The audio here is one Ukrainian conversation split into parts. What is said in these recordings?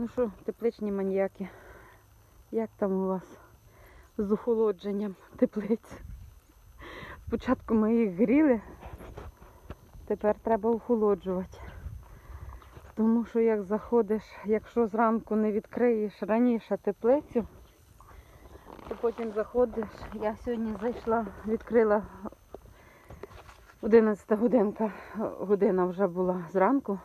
Ну що, тепличні маніяки, як там у вас з охолодженням теплиць? Спочатку ми їх гріли, тепер треба охолоджувати. Тому що як заходиш, якщо зранку не відкриєш раніше теплицю, то потім заходиш. Я сьогодні зайшла, відкрила 11 годинка, година вже була зранку.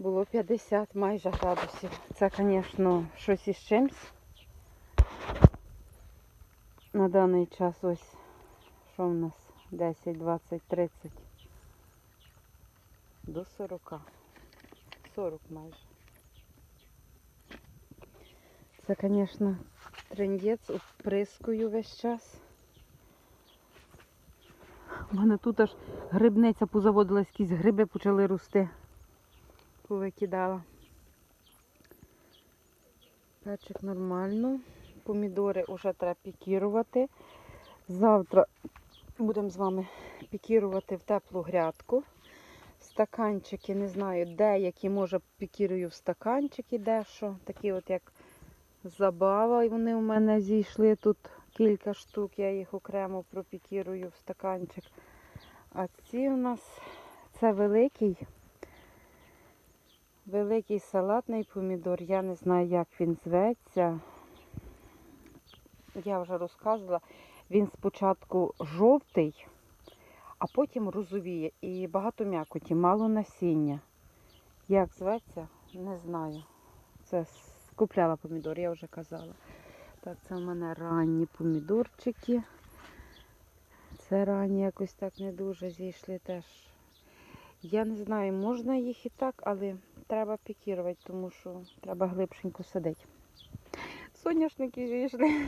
Було 50 майже градусів. Це, звісно, щось із чимсь. На даний час ось що в нас 10, 20, 30 до 40. 40 майже. Це, звісно, трендець, оприскую весь час. У мене тут аж грибниця позаводилась, якісь гриби почали рости. Повикидала. Перчик нормально. Помідори вже треба пікірувати. Завтра будемо з вами пікірувати в теплу грядку. Стаканчики, не знаю, деякі, може, пікірую в стаканчики дещо. Такі от як забава. І вони у мене зійшли тут кілька штук, я їх окремо пропікірую в стаканчик. А ці у нас це великий. Великий салатний помідор. Я не знаю, як він зветься. Я вже розказувала. Він спочатку жовтий, а потім розовіє. І багато м'якоті, мало насіння. Як зветься, не знаю. Це купляла помідор, я вже казала. Так, це в мене ранні помідорчики. Це ранні якось так не дуже зійшли теж. Я не знаю, можна їх і так, але треба пікірувати, тому що треба глибшенько садити. Соняшники зійшли.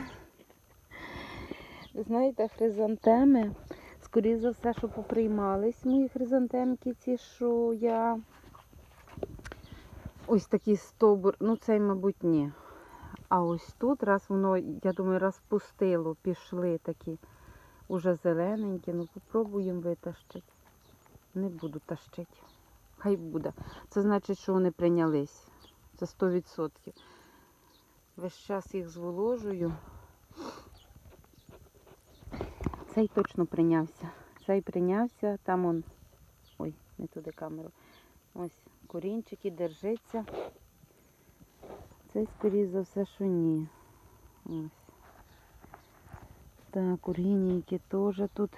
Ви знаєте, хризантеми, скоріше за все, що поприймались мої хризантемки, ці, що я ось такий стовбур, ну цей, мабуть, ні. А ось тут, раз воно, я думаю, розпустило, пішли такі уже зелененькі, ну попробуємо витащити. Не буду тащити. Хай буде. Це значить, що вони прийнялись. Це 100%. Весь час їх зволожую. Цей точно прийнявся. Цей прийнявся, там он. Ой, не туди камеру. Ось корінчики, держиться. Цей, скоріш за все, що ні. Ось. Так, ургінійки теж тут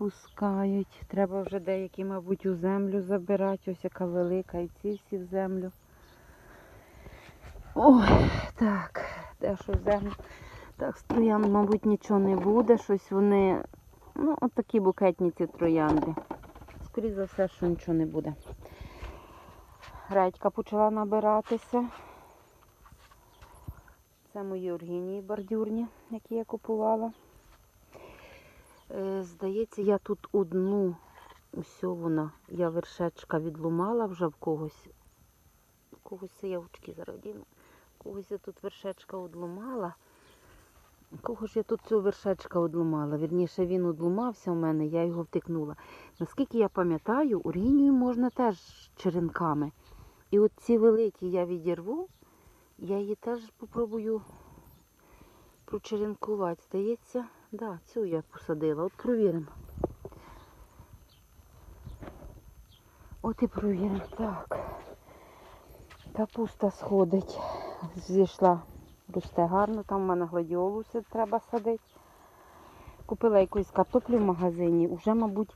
пускають. Треба вже деякі, мабуть, у землю забирати. Ось яка велика, і ці всі в землю. Ой, так, де що в землю. Так, з троян, мабуть, нічого не буде. Щось вони, ну, от такі букетні ці троянди. Скоріше за все, що нічого не буде. Редька почала набиратися. Це мої оргінії бордюрні, які я купувала. Е, Здається, я тут одну, усьо вона, я вершечка відлумала вже в когось. В когось це я очки зародіну. Когось я тут вершечка одлумала. Кого ж я тут цього вершечка одлумала? Вірніше, він одлумався у мене, я його втикнула. Наскільки я пам'ятаю, оргінію можна теж черенками. І от ці великі я відірву, я її теж попробую прочеренкувати. Здається, да, цю я посадила. От провіримо. От і провіримо. Так. Капуста сходить. Зійшла. Росте гарно, там в мене гладіолуси треба садити. Купила якусь картоплю в магазині, вже, мабуть,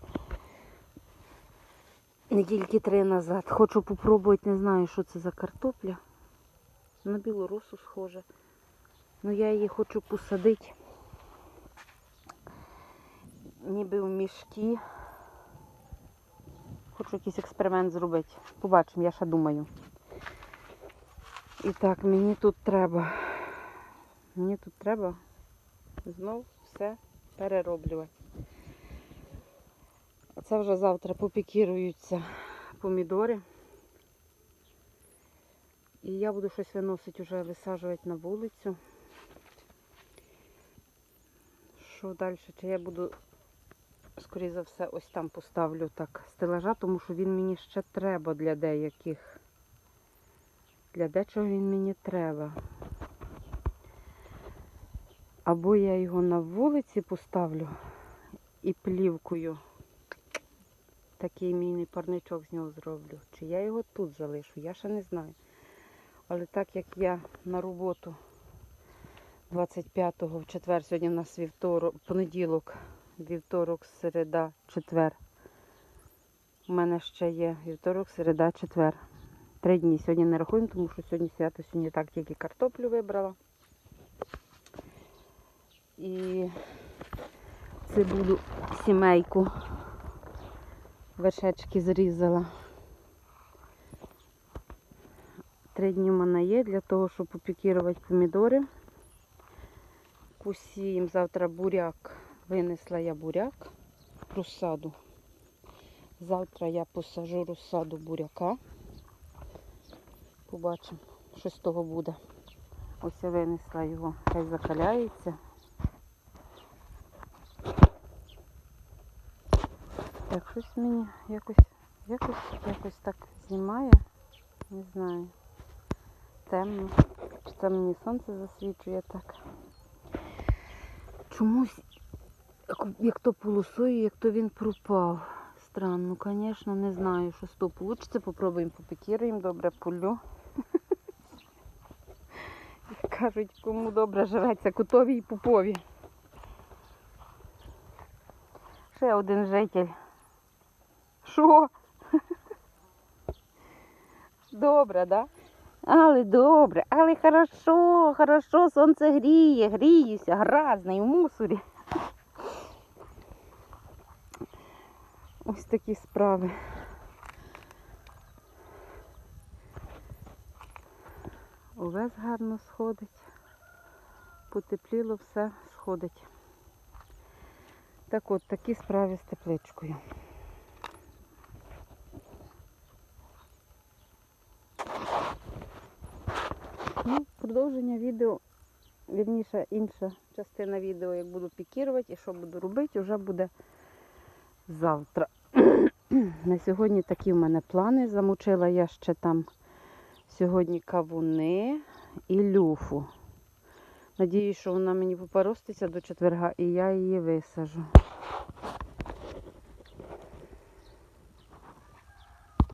недільки три назад. Хочу попробувати, не знаю, що це за картопля. На білорусу схоже. Ну я її хочу посадити. Ніби в мішки. Хочу якийсь експеримент зробити. Побачимо, я ще думаю. І так, мені тут треба. Мені тут треба знов все перероблювати. Це вже завтра попікіруються помідори. І я буду щось виносити, вже висаджувати на вулицю. Що далі? Чи я буду, скоріше за все, ось там поставлю так стелажа, тому що він мені ще треба для деяких Для дечого він мені треба. Або я його на вулиці поставлю і плівкою такий мій парничок з нього зроблю. Чи я його тут залишу, я ще не знаю. Але так як я на роботу 25-го в четвер, сьогодні у нас вівторок, понеділок, вівторок, середа, четвер. У мене ще є вівторок, середа, четвер. Три дні сьогодні не рахуємо, тому що сьогодні свято, сьогодні так тільки картоплю вибрала. І цибулю сімейку вершечки зрізала. Три дні в мене є для того, щоб попікірувати помідори. Посіємо завтра буряк. Винесла я буряк, розсаду. Завтра я посажу розсаду буряка. Побачимо, що з того буде. Ось я винесла його, хай закаляється. Так, щось мені якось, якось, якось так знімає. Не знаю. Темно. Чи це мені сонце засвічує так. Чомусь, як, то полосує, як то він пропав. Странно, звісно, не знаю, що з того вийде. Попробуємо попікіруємо, добре полю. Кажуть, кому добре живеться, котові і пупові. Ще один житель. Що? Добре, да? Але добре, але хорошо, хорошо, сонце гріє, гріюся, гразний в мусорі. Ось такі справи. Овес гарно сходить. Потепліло, все сходить. Так от, такі справи з тепличкою. Ну, продовження відео, вірніше, інша частина відео, як буду пікірувати і що буду робити, вже буде завтра. На сьогодні такі в мене плани. Замучила я ще там сьогодні кавуни і люфу. Надіюсь, що вона мені попороститься до четверга і я її висажу.